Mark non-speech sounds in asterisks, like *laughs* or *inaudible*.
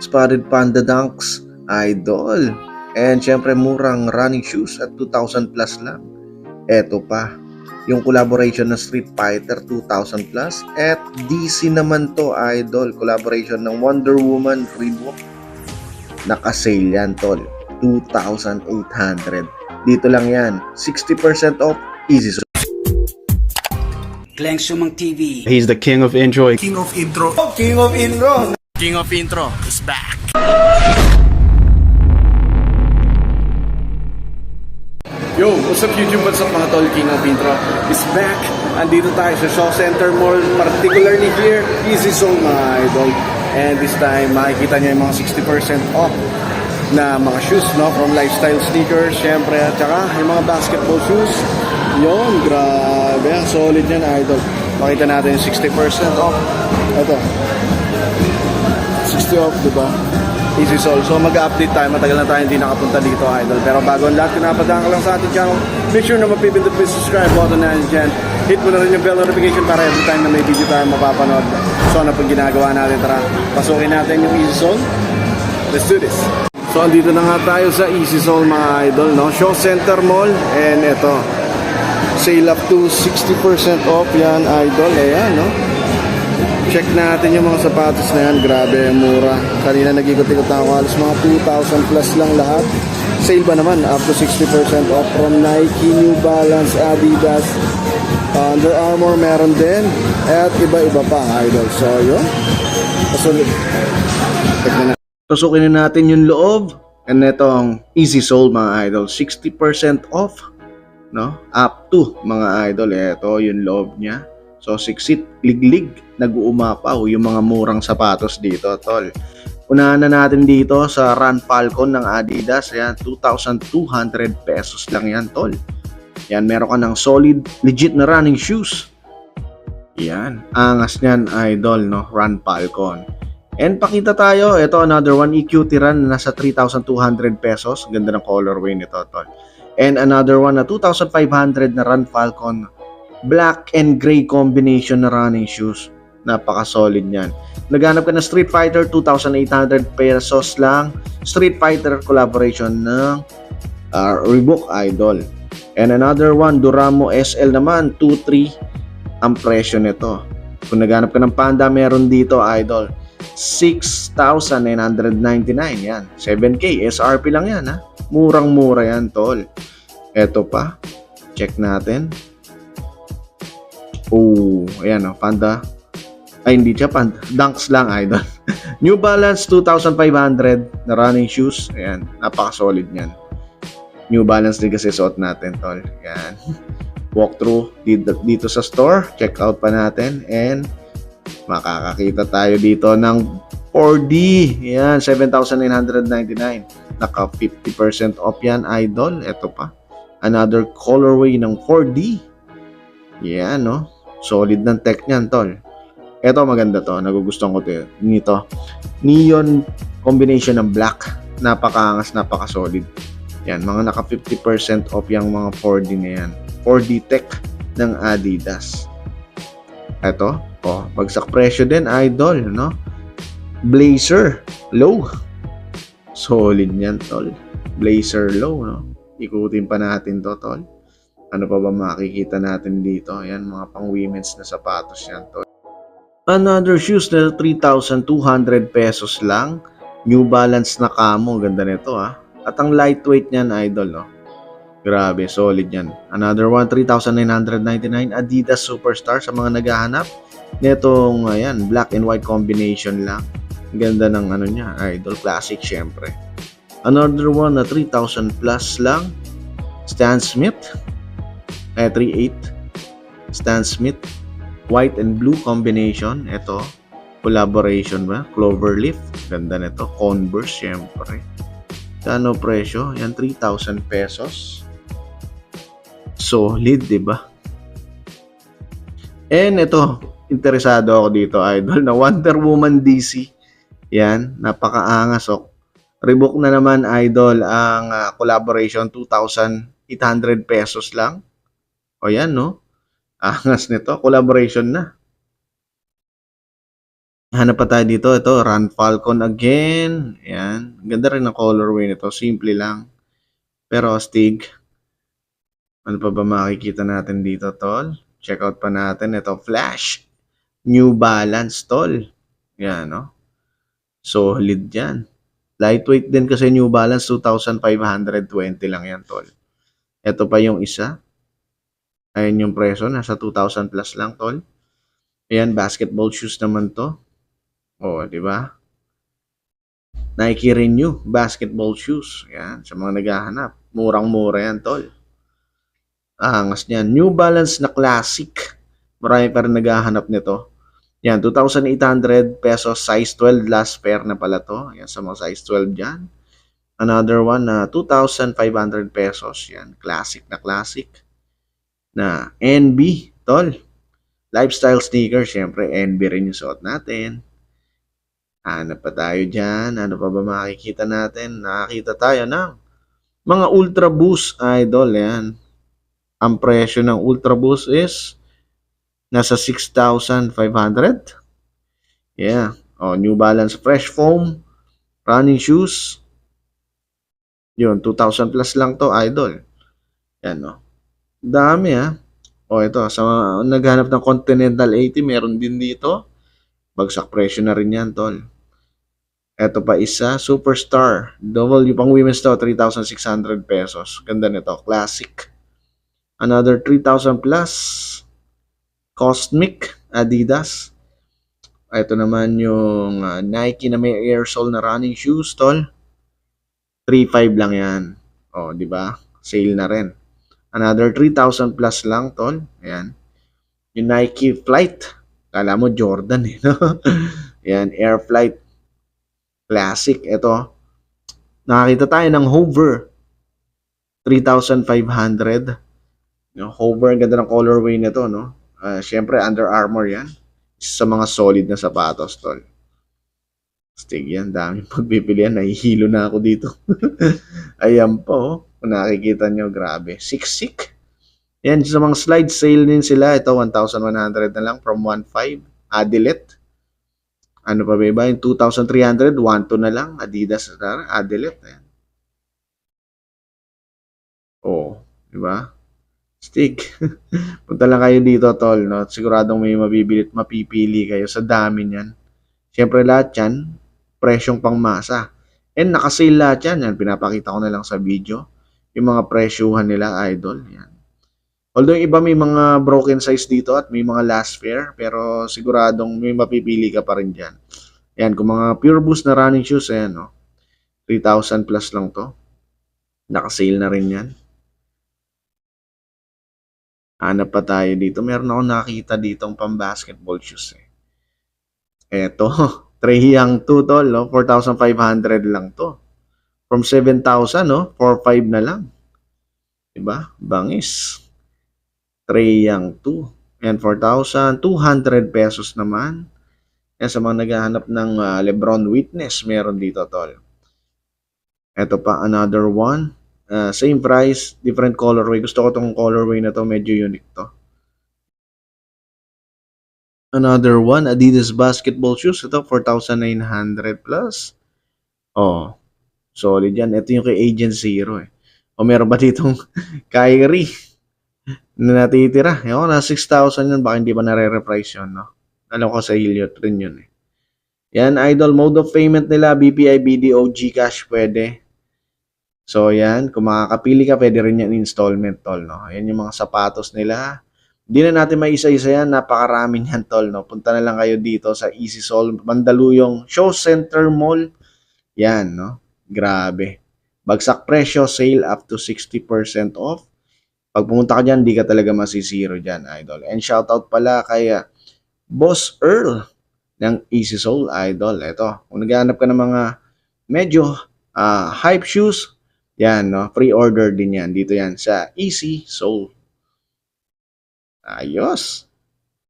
Spotted Panda Dunks, Idol. And syempre murang running shoes at 2,000 plus lang. Eto pa, yung collaboration ng Street Fighter 2,000 plus at DC naman to idol collaboration ng Wonder Woman Reebok naka-sale yan tol 2,800 dito lang yan 60% off easy so Glenn Sumang TV. He's the king of enjoy. King of Intro. King of Inro King of Intro is back. Yo, what's up YouTube? What's up mga tol? King of Intro is back. Andito tayo sa Shaw Center Mall, particularly here, Easy Zone mga idol. And this time, makikita niyo yung mga 60% off na mga shoes, no? From lifestyle sneakers, syempre, at saka yung mga basketball shoes. Yon, grabe. Solid yan, idol. Makita natin yung 60% off. Ito. 60 off, di ba? Easy Soul. So mag-update tayo. Matagal na tayo hindi nakapunta dito, idol. Pero bago ang lahat, kung napadaan ka lang sa ating channel, make sure na mapipindot mo yung subscribe button na dyan. Hit mo na rin yung bell notification para every time na may video tayo mapapanood. So ano pang ginagawa natin? Tara, pasukin natin yung Easy Soul. Let's do this. So andito na nga tayo sa Easy Soul mga idol, no? Show Center Mall. And ito, sale up to 60% off yan, idol. Ayan, no? Check natin yung mga sapatos na yan. Grabe, mura. Kanina nag-ikot-ikot na ako. Halos mga 2,000 plus lang lahat. Sale ba naman? Up to 60% off from Nike, New Balance, Adidas, Under Armour meron din. At iba-iba pa, idol. So, yun. Pasulit. Tignan na. Natin yung loob. And itong Easy Soul, mga idol. 60% off. No? Up to, mga idol. Ito yung loob niya. So, siksit, liglig, nag-uumapaw yung mga murang sapatos dito, tol. Unahan na natin dito sa Run Falcon ng Adidas. Yan, 2,200 pesos lang yan, tol. Yan, meron ka ng solid, legit na running shoes. Yan, angas niyan, idol, no? Run Falcon. And pakita tayo, ito another one, EQT Run, nasa 3,200 pesos. Ganda ng colorway nito, tol. And another one na 2,500 na Run Falcon black and gray combination na running shoes. Napaka-solid niyan. Naghanap ka ng Street Fighter, 2,800 pesos lang. Street Fighter collaboration ng uh, Reebok Idol. And another one, Duramo SL naman, 2,3 ang presyo nito. Kung naghanap ka ng Panda, meron dito Idol. 6,999 yan. 7K, SRP lang yan ha. Murang-mura yan tol. Eto pa, check natin. Oh, ayan oh, Panda. Ay, hindi siya Panda. Dunks lang, idol. *laughs* New Balance 2,500 na running shoes. Ayan, napaka-solid niyan. New Balance din kasi suot natin, tol. Ayan. *laughs* Walk through dito, dito sa store. Check out pa natin. And makakakita tayo dito ng 4D. Ayan, 7,999. Naka 50% off yan, idol. Ito pa. Another colorway ng 4D. Yan, no? Solid ng tech niyan, tol. Ito maganda to. Nagugustuhan ko to. Nito. Neon combination ng black. Napakaangas, napaka-solid. Yan, mga naka 50% off yung mga 4D na yan. 4D tech ng Adidas. Ito, oh, bagsak presyo din, idol, no? Blazer, low. Solid niyan, tol. Blazer low, no? Ikutin pa natin to, tol. Ano pa ba makikita natin dito? Ayan, mga pang women's na sapatos yan, tol. Another shoes na 3,200 pesos lang. New Balance na camo. Ganda nito, ha. At ang lightweight niyan, idol, no? Grabe, solid yan. Another one, 3,999 Adidas Superstar sa mga naghahanap. Netong, ayan, black and white combination lang. Ganda ng ano niya, idol classic syempre. Another one na 3,000 plus lang. Stan Smith. Eh, 3,800. Stan Smith. White and blue combination. Ito. Collaboration ba? Cloverleaf. Ganda nito. Converse syempre. Kano presyo? Yan, 3,000 pesos. Solid, di ba? And ito, interesado ako dito, idol, na Wonder Woman DC. Yan, napakaangas. Oh. Reebok na naman, idol, ang ah, collaboration, 2,800 pesos lang. O yan, no? Angas nito, collaboration na. Hanap pa tayo dito. Ito, Run Falcon again. Yan. Ganda rin ang colorway nito. Simple lang. Pero astig. Ano pa ba makikita natin dito, tol? Check out pa natin. Ito, Flash. New Balance, tol. Yan, no? Solid yan. Lightweight din kasi New Balance 2,520 lang yan, tol. Ito pa yung isa. Ayan yung presyo. Nasa 2,000 plus lang, tol. Ayan, basketball shoes naman to. O, di ba? Nike Renew basketball shoes. Yan, sa mga naghahanap. Murang-mura yan, tol. Angas niyan. New Balance na classic. Marami pa rin naghahanap nito. Yan, 2,800 pesos, size 12, last pair na pala to. Yan, sa mga size 12 dyan. Another one na 2,500 pesos. Yan, classic na classic. Na NB, tol. Lifestyle sneaker, syempre, NB rin yung suot natin. Hanap pa tayo dyan. Ano pa ba makikita natin? Nakakita tayo ng mga Ultra Boost Idol. Yan. Ang presyo ng Ultra Boost is nasa 6,500. Yeah. Oh, New Balance Fresh Foam. Running shoes. Yun, 2,000 plus lang to, Idol. Yan, no. Dami, ha. Oh, ito. Sa mga naghanap ng Continental 80, meron din dito. Bagsak presyo na rin yan, tol. Ito pa isa, Superstar. Double yung pang women's to, 3,600 pesos. Ganda nito, classic. Another 3,000 plus. Cosmic, Adidas. Ito naman yung uh, Nike na may air sole na running shoes, tol. 3,500 lang yan. Oh, di ba? Sale na rin. Another 3,000 plus lang, tol. Ayan. Yung Nike Flight. Kala mo Jordan eh, no? *laughs* Ayan, Air Flight. Classic. Ito. Nakakita tayo ng Hover. 3,500. Yung Hover, ang ganda ng colorway nito, no? Uh, Siyempre, Under Armour yan. Isa sa mga solid na sapatos, tol. Stig yan, dami *laughs* pagpipilian. Nahihilo na ako dito. *laughs* Ayan po, oh. Kung nakikita nyo, grabe. Siksik. Yan, sa mga slide sale din sila. Ito, 1,100 na lang from 1,500. Adilet. Ano pa ba iba? Yung 2,300, 1,2 na lang. Adidas, Adilet. Ayan. Oh, di ba? Stick. *laughs* Punta lang kayo dito, tol. No? Siguradong may mabibili at mapipili kayo sa dami niyan. Siyempre lahat yan, presyong pangmasa. And nakasale lahat yan. yan. Pinapakita ko na lang sa video. Yung mga presyuhan nila, idol. Yan. Although yung iba may mga broken size dito at may mga last pair, pero siguradong may mapipili ka pa rin dyan. Yan, kung mga pure boost na running shoes, ayan, no? 3,000 plus lang to. Nakasale na rin yan. Hanap pa tayo dito. Meron ako nakita dito ang pang-basketball shoes. Eh. Eto, *laughs* Trey Young 2 tol, no? 4,500 lang to. From 7,000, no? 4,500 na lang. Diba? Bangis. Trey Young 2. And 4,200 pesos naman. Yan sa mga naghahanap ng uh, Lebron Witness, meron dito, tol. Ito pa, another one. Uh, same price, different colorway. Gusto ko tong colorway na to, medyo unique to. Another one, Adidas basketball shoes. Ito, 4,900 plus. Oh, solid yan. Ito yung kay Agent Zero eh. O meron ba ditong *laughs* Kyrie na natitira? Ewan, na 6,000 yun. Baka hindi pa nare-reprice yun, no? Alam ko sa Heliot rin yun eh. Yan, idol. Mode of payment nila, BPI, BDO, Gcash, pwede. So, yan. Kung makakapili ka, pwede rin yan installment, tol, no? Yan yung mga sapatos nila. Hindi na natin maisa-isa yan. Napakarami yan, tol, no? Punta na lang kayo dito sa Easy Sol, Mandaluyong Show Center Mall. Yan, no? Grabe. Bagsak presyo, sale up to 60% off. Pag pumunta ka dyan, di ka talaga masisiro dyan, idol. And shoutout pala kay uh, Boss Earl ng Easy Soul, idol. Ito, kung naghahanap ka ng mga medyo uh, hype shoes, yan, no? Pre-order din yan. Dito yan sa Easy Soul. Ayos.